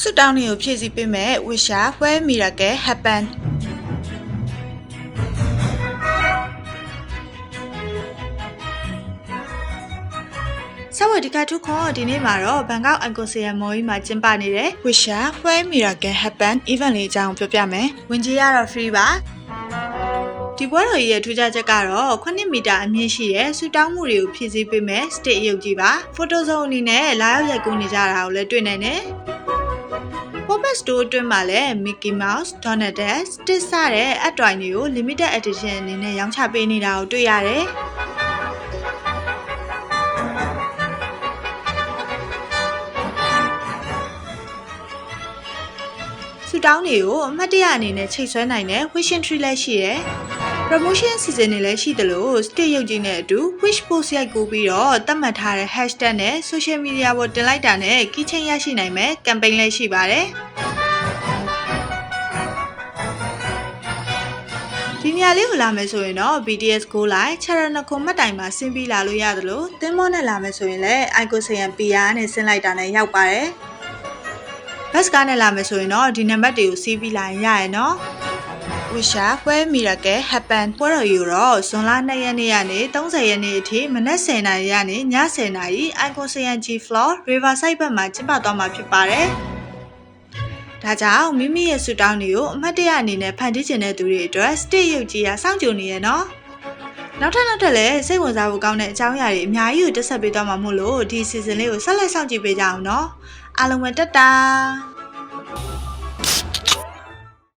ဆွတောင်းတွေကိုဖြည့်ဆည်းပေးမယ် Wisha Where Miracle Happen ဆဝဒီကထုခေါ်ဒီနေ့မှာတော့ဘန်ကောက်အကိုဆီယမ်မော်ကြီးမှာကျင်းပနေတဲ့ Wisha Where Miracle Happen event လေးအကြောင်းပြောပြမယ်။ဝင်ကြီးကတော့ free ပါ။ဒီပွဲတော်ကြီးရဲ့ထူးခြားချက်ကတော့9မီတာအမြင့်ရှိတဲ့ဆူတောင်းမှုတွေကိုဖြည့်ဆည်းပေးမယ် state ရုပ်ကြီးပါ။ photo zone အနေနဲ့လာရောက်ရိုက်ကူးနေကြတာကိုလည်းတွေ့နိုင်တယ်။ Pop-up store အတွင်းမှာလည်း Mickey Mouse, Donald Duck, Stitch စတဲ့အတွိုင်တွေကို limited edition အနေနဲ့ရောင်းချပေးနေတာကိုတွေ့ရတယ်။ဆူတောင်းတွေကိုအမှတ်တရအနေနဲ့ချိတ်ဆွဲနိုင်တဲ့ Wishing Tree လည်းရှိတယ်။ promotion season တွေလည်းရှိသလို state ရုပ်ကြီးနဲ့အတူ wish post ရိုက်ကူးပြီးတော့သတ်မှတ်ထားတဲ့ hashtag နဲ့ social media ပေါ်တင်လိုက်တာနဲ့ keychain ရရှိနိုင်မယ် campaign လည်းရှိပါတယ်။ဒီနေရာလေးကိုလာမယ်ဆိုရင်တော့ BTS Go Live Channel ခုမှတ်တိုင်မှာဆင်းပြီးလာလို့ရသလိုသင်းမောနဲ့လာမယ်ဆိုရင်လည်း Icon Sayan PR နဲ့ဆင်းလိုက်တာနဲ့ရောက်ပါတယ်။ဘတ်စကားနဲ့လာမယ်ဆိုရင်တော့ဒီနံပါတ်တွေကိုစီးပြီးလာရင်ရရယ်နော် Wisha Where Miracle Happen ပွဲတော်ကြီးကိုတော့ဇွန်လ2ရက်နေ့ကနေ30ရက်နေ့အထိမနက်10:00နာရီကနေည10:00နာရီ Icon Sayan G Floor Riverside ဘက်မှာကျင်းပသွားမှာဖြစ်ပါတယ်။ဒါကြောင့်မိမိရဲ့ဆူတောင်းတွေကိုအမှတ်တရအနေနဲ့ဖန်တီးခြင်းတဲ့သူတွေအတွက် state ရုပ်ကြီးကစောင့်ကြိုနေရနော်။နောက်ထပ်နောက်ထပ်လည်းစိတ်ဝင်စားဖို့ကောင်းတဲ့အကြောင်းအရာတွေအများကြီးကိုတက်ဆက်ပေးသွားမှာမို့လို့ဒီ season လေးကိုဆက်လက်စောင့်ကြည့်ပေးကြအောင်နော်။အားလုံးပဲတက်တာ။